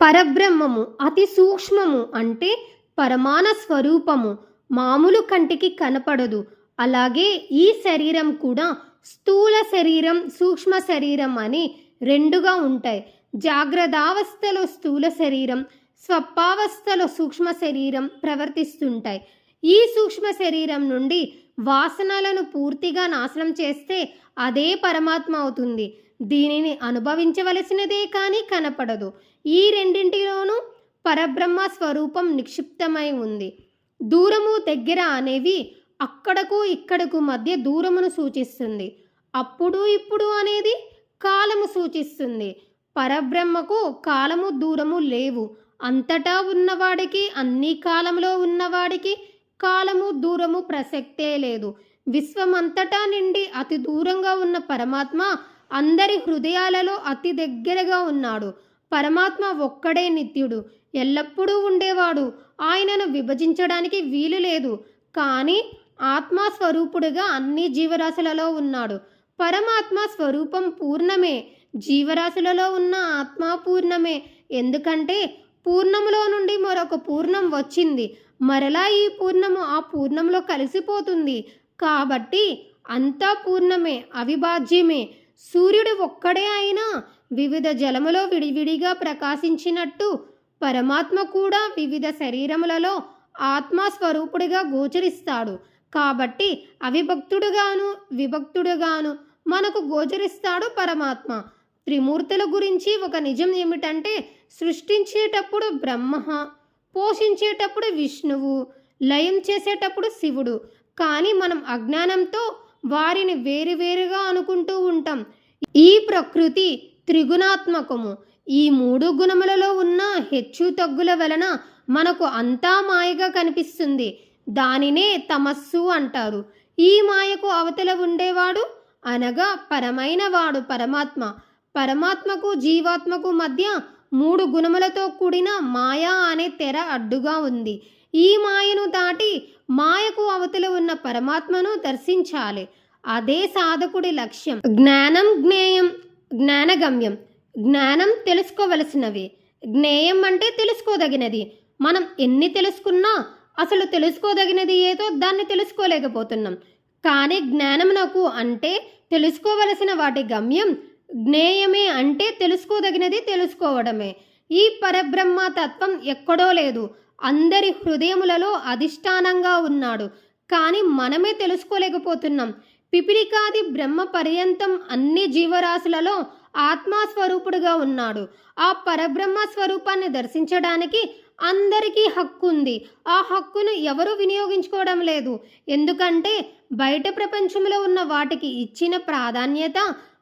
పరబ్రహ్మము అతి సూక్ష్మము అంటే పరమాణ స్వరూపము. మామూలు కంటికి కనపడదు. అలాగే ఈ శరీరం కూడా స్థూల శరీరం సూక్ష్మ శరీరం అని రెండుగా ఉంటాయి. జాగ్రత్తావస్థలో స్థూల శరీరం స్వప్పావస్థలో సూక్ష్మ శరీరం ప్రవర్తిస్తుంటాయి. ఈ సూక్ష్మ శరీరం నుండి వాసనలను పూర్తిగా నాశనం చేస్తే అదే పరమాత్మ అవుతుంది. దీనిని అనుభవించవలసినదే కానీ కనపడదు. ఈ రెండింటిలోనూ పరబ్రహ్మ స్వరూపం నిక్షిప్తమై ఉంది. దూరము దగ్గర అనేవి అక్కడకు ఇక్కడకు మధ్య దూరమును సూచిస్తుంది. అప్పుడు ఇప్పుడు అనేది కాలము సూచిస్తుంది. పరబ్రహ్మకు కాలము దూరము లేవు. అంతటా ఉన్నవాడికి అన్ని కాలంలో ఉన్నవాడికి కాలము దూరము ప్రసక్తే లేదు. విశ్వమంతటా నుండి అతి దూరంగా ఉన్న పరమాత్మ అందరి హృదయాలలో అతి దగ్గరగా ఉన్నాడు. పరమాత్మ ఒక్కడే నిత్యుడు ఎల్లప్పుడూ ఉండేవాడు. ఆయనను విభజించడానికి వీలు లేదు. కానీ ఆత్మస్వరూపుడుగా అన్ని జీవరాశులలో ఉన్నాడు. పరమాత్మ స్వరూపం పూర్ణమే. జీవరాశులలో ఉన్న ఆత్మ పూర్ణమే. ఎందుకంటే పూర్ణములో నుండి మరొక పూర్ణం వచ్చింది. మరలా ఈ పూర్ణము ఆ పూర్ణంలో కలిసిపోతుంది. కాబట్టి అంతా పూర్ణమే అవిభాజ్యమే. సూర్యుడు ఒక్కడే అయినా వివిధ జలములో విడివిడిగా ప్రకాశించినట్టు పరమాత్మ కూడా వివిధ శరీరములలో ఆత్మ స్వరూపుడిగా గోచరిస్తాడు. కాబట్టి అవిభక్తుడుగాను విభక్తుడుగాను మనకు గోచరిస్తాడు పరమాత్మ. త్రిమూర్తుల గురించి ఒక నిజం ఏమిటంటే సృష్టించేటప్పుడు బ్రహ్మ పోషించేటప్పుడు విష్ణువు లయం చేసేటప్పుడు శివుడు. కానీ మనం అజ్ఞానంతో వారిని వేరువేరుగా అనుకుంటూ ఉంటాం. ఈ ప్రకృతి త్రిగుణాత్మకము. ఈ మూడు గుణములలో ఉన్న హెచ్చు తగ్గుల వలన మనకు అంతా మాయగా కనిపిస్తుంది. దానినే తమస్సు అంటారు. ఈ మాయకు అవతల ఉండేవాడు అనగా పరమైన వాడు పరమాత్మ. పరమాత్మకు జీవాత్మకు మధ్య మూడు గుణములతో కూడిన మాయా అనే తెర అడ్డుగా ఉంది. ఈ మాయను దాటి మాయకు అవతల ఉన్న పరమాత్మను దర్శించాలి. అదే సాధకుడి లక్ష్యం. జ్ఞానం జ్ఞేయం. జ్ఞానగమ్యం. జ్ఞానం తెలుసుకోవలసినవి. జ్ఞేయం అంటే తెలుసుకోదగినది. మనం ఎన్ని తెలుసుకున్నా అసలు తెలుసుకోదగినది ఏదో దాన్ని తెలుసుకోలేకపోతున్నాం. కానీ జ్ఞానమునకు అంటే తెలుసుకోవలసిన వాటి గమ్యం జ్ఞేయమే అంటే తెలుసుకోదగినది తెలుసుకోవడమే. ఈ పరబ్రహ్మ తత్వం ఎక్కడో లేదు. అందరి హృదయములలో అధిష్టానంగా ఉన్నాడు. కానీ మనమే తెలుసుకోలేకపోతున్నాం. పిపిలికాది బ్రహ్మ పర్యంతం అన్ని జీవరాశులలో ఆత్మస్వరూపుడుగా ఉన్నాడు. ఆ పరబ్రహ్మ స్వరూపాన్ని దర్శించడానికి అందరికీ హక్కు ఉంది ఆ హక్కును ఎవరు వినియోగించుకోవడం లేదు. ఎందుకంటే బయట ప్రపంచంలో ఉన్న వాటికి ఇచ్చిన ప్రాధాన్యత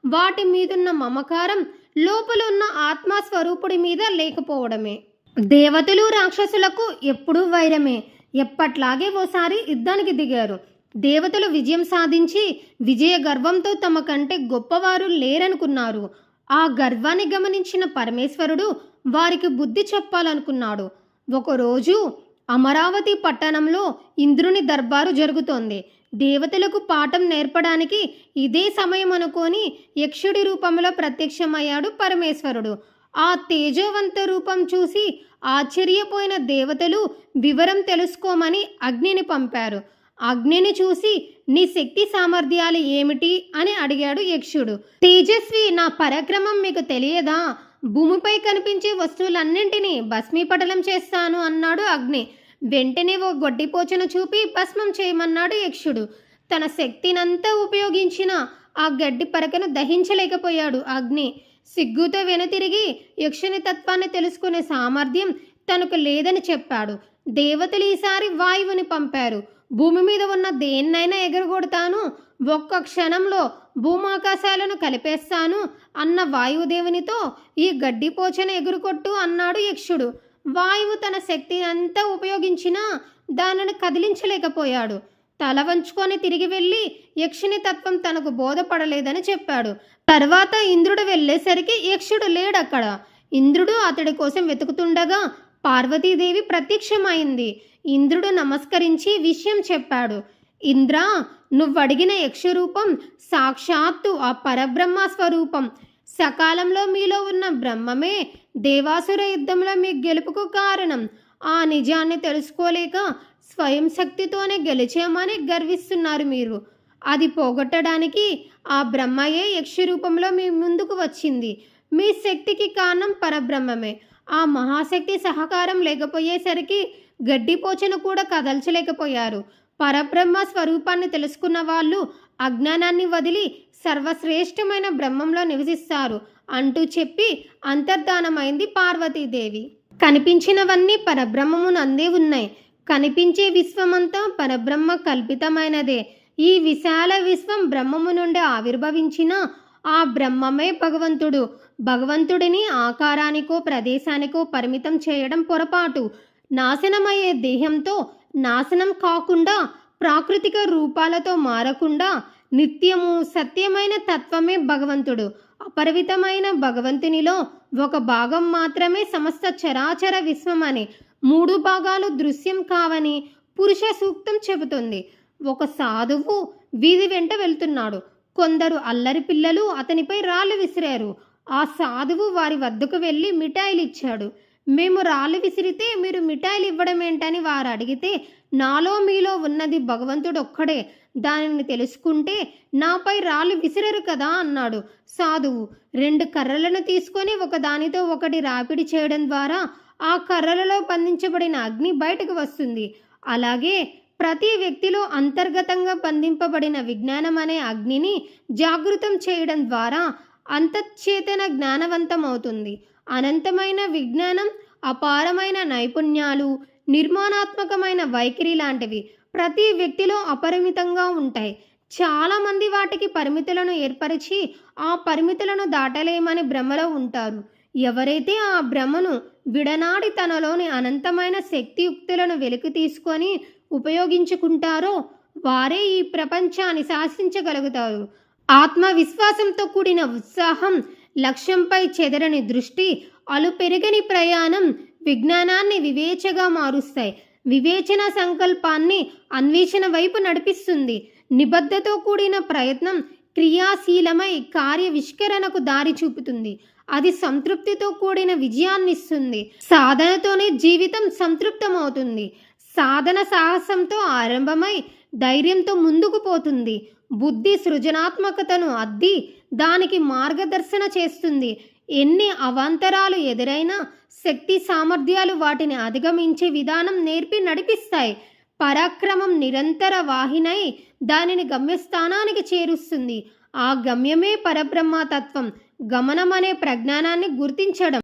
వాటి మీదున్న మమకారం లోపల ఉన్న ఆత్మస్వరూపుడి మీద లేకపోవడమే. దేవతలు రాక్షసులకు ఎప్పుడూ వైరమే. ఎప్పట్లాగే ఓసారి యుద్ధానికి దిగారు. దేవతలు విజయం సాధించి విజయ గర్వంతో తమ కంటే గొప్పవారు లేరనుకున్నారు. ఆ గర్వాన్ని గమనించిన పరమేశ్వరుడు వారికి బుద్ధి చెప్పాలనుకున్నాడు. ఒకరోజు అమరావతి పట్టణంలో ఇంద్రుని దర్బారు జరుగుతోంది. దేవతలకు పాఠం నేర్పడానికి ఇదే సమయం అనుకొని యక్షుడి రూపంలో ప్రత్యక్షమయ్యాడు పరమేశ్వరుడు. ఆ తేజోవంత రూపం చూసి ఆశ్చర్యపోయిన దేవతలు వివరం తెలుసుకోమని అగ్నిని పంపారు. అగ్నిని చూసి నీ శక్తి సామర్థ్యాలు ఏమిటి? అని అడిగాడు యక్షుడు. తేజస్వి నా పరాక్రమం మీకు తెలియదా? భూమిపై కనిపించే వస్తువులన్నింటినీ భస్మీపటలం చేస్తాను అన్నాడు అగ్ని. వెంటనే ఓ గొడ్డిపోచను చూపి భస్మం చేయమన్నాడు యక్షుడు. తన శక్తినంతా ఉపయోగించిన ఆ గడ్డి పరకను దహించలేకపోయాడు అగ్ని. సిగ్గుతో వెనుతిరిగి యక్షుని తత్వాన్ని తెలుసుకునే సామర్థ్యం తనకు లేదని చెప్పాడు. దేవతలు ఈసారి వాయువుని పంపారు. భూమి మీద ఉన్న దేన్నైనా ఎగరగొడతాను. ఒక్క క్షణంలో భూమాకాశాలను కలిపేస్తాను అన్న వాయుదేవునితో ఈ గడ్డిపోచను ఎగురుకొట్టు అన్నాడు యక్షుడు. వాయువు తన శక్తిని అంతా ఉపయోగించినా దానిని కదిలించలేకపోయాడు. తల వంచుకొని తిరిగి వెళ్ళి యక్షుని తత్వం తనకు బోధపడలేదని చెప్పాడు. తర్వాత ఇంద్రుడు వెళ్ళేసరికి యక్షుడు లేడక్కడ. ఇంద్రుడు అతడి కోసం వెతుకుతుండగా పార్వతీదేవి ప్రత్యక్షమైంది. ఇంద్రుడు నమస్కరించి విషయం చెప్పాడు. ఇంద్ర నువ్వడిగిన యక్షరూపం సాక్షాత్తు ఆ పరబ్రహ్మ స్వరూపం. సకాలంలో మీలో ఉన్న బ్రహ్మమే దేవాసుర యుద్ధంలో మీ గెలుపుకు కారణం. ఆ నిజాన్ని తెలుసుకోలేక స్వయం శక్తితోనే గెలిచామని గర్విస్తున్నారు మీరు. అది పోగొట్టడానికి ఆ బ్రహ్మయే యక్ష రూపంలో మీ ముందుకు వచ్చింది. మీ శక్తికి కారణం పరబ్రహ్మమే. ఆ మహాశక్తి సహకారం లేకపోయేసరికి గడ్డిపోచను కూడా కదల్చలేకపోయారు. పరబ్రహ్మ స్వరూపాన్ని తెలుసుకున్న వాళ్ళు అజ్ఞానాన్ని వదిలి సర్వశ్రేష్టమైన బ్రహ్మంలో నివసిస్తారు అంటూ చెప్పి అంతర్ధానమైంది పార్వతీదేవి. కనిపించినవన్నీ పరబ్రహ్మమునందే ఉన్నాయి. కనిపించే విశ్వమంతా పరబ్రహ్మ కల్పితమైనదే. ఈ విశాల విశ్వం బ్రహ్మము నుండి ఆవిర్భవించిన ఆ బ్రహ్మమే భగవంతుడు. భగవంతుడిని ఆకారానికో ప్రదేశానికో పరిమితం చేయడం పొరపాటు. నాశనమయ్యే దేహంతో నాశనం కాకుండా ప్రాకృతిక రూపాలతో మారకుండా నిత్యము సత్యమైన తత్వమే భగవంతుడు. అపరిమితమైన భగవంతునిలో ఒక భాగం మాత్రమే సమస్త చరాచర విశ్వమని మూడు భాగాలు దృశ్యం కావని పురుష సూక్తం చెబుతుంది. ఒక సాధువు వీధి వెంట వెళ్తున్నాడు. కొందరు అల్లరి పిల్లలు అతనిపై రాళ్ళు విసిరారు. ఆ సాధువు వారి వద్దకు వెళ్ళి మిఠాయిలు ఇచ్చాడు మేము రాళ్ళు విసిరితే మీరు మిఠాయిలు ఇవ్వడం ఏంటని వారు అడిగితే నాలో మీలో ఉన్నది భగవంతుడు ఒక్కడే దానిని తెలుసుకుంటే నాపై రాళ్ళు విసిరరు కదా అన్నాడు సాధువు. రెండు కర్రలను తీసుకొని ఒక దానితో ఒకటి రాపిడి చేయడం ద్వారా ఆ కర్రలలో బంధించబడిన అగ్ని బయటకు వస్తుంది. అలాగే ప్రతి వ్యక్తిలో అంతర్గతంగా బంధింపబడిన విజ్ఞానం అనే అగ్నిని జాగృతం చేయడం ద్వారా అంతఃచేతన జ్ఞానవంతమవుతుంది. అనంతమైన విజ్ఞానం అపారమైన నైపుణ్యాలు నిర్మాణాత్మకమైన వైఖరి లాంటివి ప్రతి వ్యక్తిలో అపరిమితంగా ఉంటాయి. చాలామంది వాటికి పరిమితులను ఏర్పరిచి ఆ పరిమితులను దాటలేమని భ్రమలో ఉంటారు. ఎవరైతే ఆ భ్రమను విడనాడి తనలోని అనంతమైన శక్తియుక్తులను వెలికి తీసుకొని ఉపయోగించుకుంటారో వారే ఈ ప్రపంచాన్ని శాసించగలుగుతారు. ఆత్మవిశ్వాసంతో కూడిన ఉత్సాహం లక్ష్యంపై చెదరని దృష్టి అలుపెరగని ప్రయాణం విజ్ఞానాన్ని వివేచగా మారుస్తాయి. వివేచన సంకల్పాన్ని అన్వేషణ వైపు నడిపిస్తుంది. నిబద్ధతో కూడిన ప్రయత్నం క్రియాశీలమై కార్యవిష్కరణకు దారి చూపుతుంది. అది సంతృప్తితో కూడిన విజయాన్నిస్తుంది సాధనతోనే జీవితం సంతృప్తమవుతుంది. సాధన సాహసంతో ఆరంభమై ధైర్యంతో ముందుకు పోతుంది. బుద్ధి సృజనాత్మకతను అద్ది దానికి మార్గదర్శన చేస్తుంది. ఎన్ని అవాంతరాలు ఎదురైనా శక్తి సామర్థ్యాలు వాటిని అధిగమించే విధానం నేర్పి నడిపిస్తాయి. పరాక్రమం నిరంతర వాహినై దానిని గమ్యస్థానానికి చేరుస్తుంది. ఆ గమ్యమే పరబ్రహ్మతత్వం. గమనం అనే ప్రజ్ఞానాన్ని గుర్తించడం.